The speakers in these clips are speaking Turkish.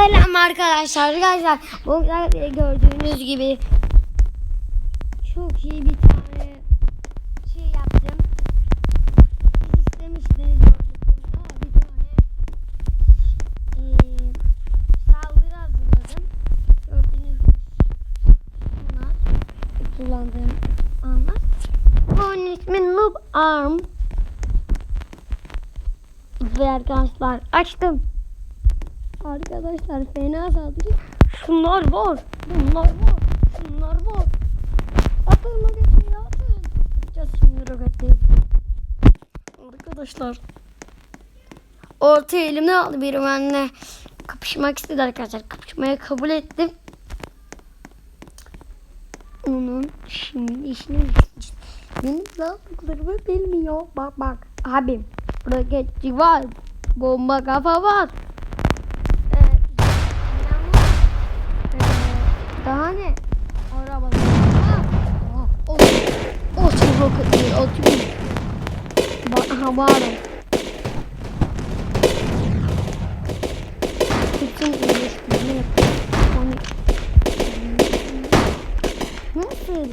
Selam arkadaşlar. Arkadaşlar bu grafikte gördüğünüz gibi çok iyi bir tane şey yaptım. Siz istemiştiniz gördüklerinde bir tane eee, saldırı hazırladım. Gördüğünüz gibi bunlar kullandığım anlar. Bunun ismi Noob Arm. Ve arkadaşlar açtım. Arkadaşlar fena saldırı. Şunlar var. Bunlar var. Şunlar var. Atın roketleri atın. Atacağız şimdi roketleri. Arkadaşlar. Orta elimden aldı biri benimle. Kapışmak istedi arkadaşlar. Kapışmaya kabul ettim. Onun şimdi işini. Benim sağlıklarımı bilmiyor. Bak bak. Abim. Roketçi var. Bomba kafa var. Ee, ee, daha ne? Araba. Ah, o, o çok Bak, aha bağırın. Bütün iyileştirme yapıyor. Onu... Nasıl?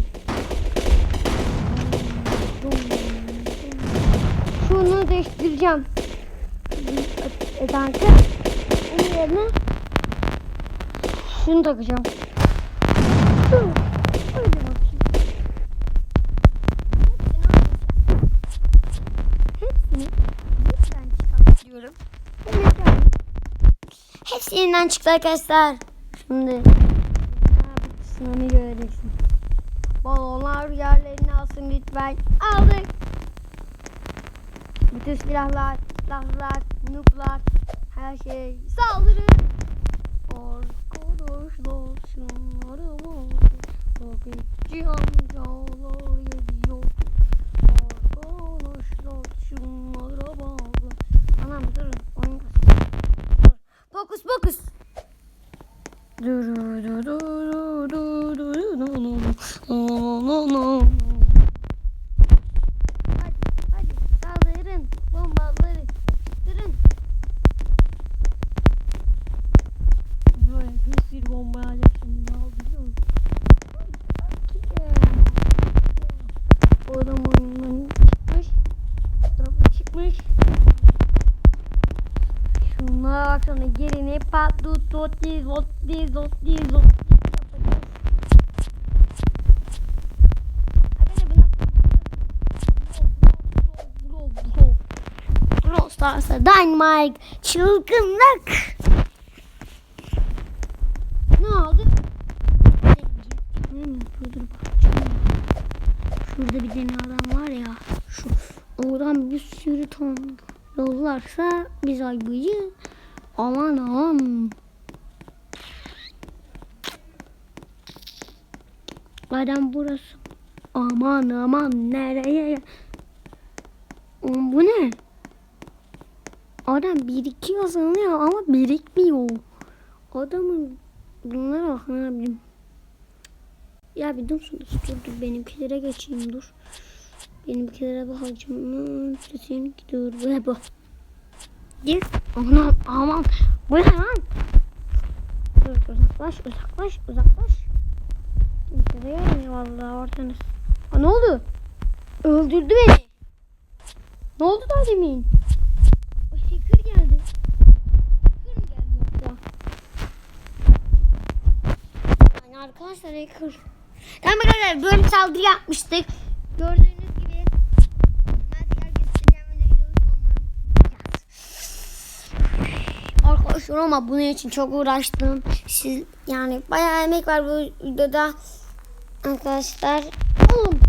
Şunu değiştireceğim. E, kanka. Onun yerine şunu takacağım. Hepsi yeniden çıktı arkadaşlar. Şimdi ne yapısını göreceksin. Balonlar yerlerini alsın lütfen. Aldık. Bütün silahlar, silahlar, nuklar, her şey saldırın. du du du du Kanala sonra gelini patlut tot diz ot diz ot diz ot Stars'a Dynamite çılgınlık. Ne oldu? Şurada bir tane adam var ya. Şu oradan bir sürü ton yollarsa biz ayıyı aman aman. Adam burası. Aman aman nereye? Bu ne? Adam birikiyor sanıyor ama birikmiyor. Adamın bunlara bak ne yapayım. Ya bir dur dur dur dur benimkilere geçeyim dur. Benimkilere bakacağım. Sesinki dur bu bu. Gir. Aman aman. Bu ne lan? Uzaklaş uzaklaş uzaklaş. Kimse de görmüyor vallahi ortanız. Aa, ne oldu? Öldürdü beni. Ne oldu daha demin? O şeker geldi. Şeker mi geldi yoksa? Yani arkadaşlar hacker. Tamam arkadaşlar böyle saldırı yapmıştık. Gördüğünüz Arkadaşlar ama bunun için çok uğraştım. Siz yani bayağı emek var bu videoda. Arkadaşlar. Oğlum.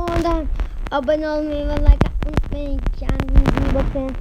Oradan abone olmayı ve like atmayı unutmayın. Kendinize iyi bakın.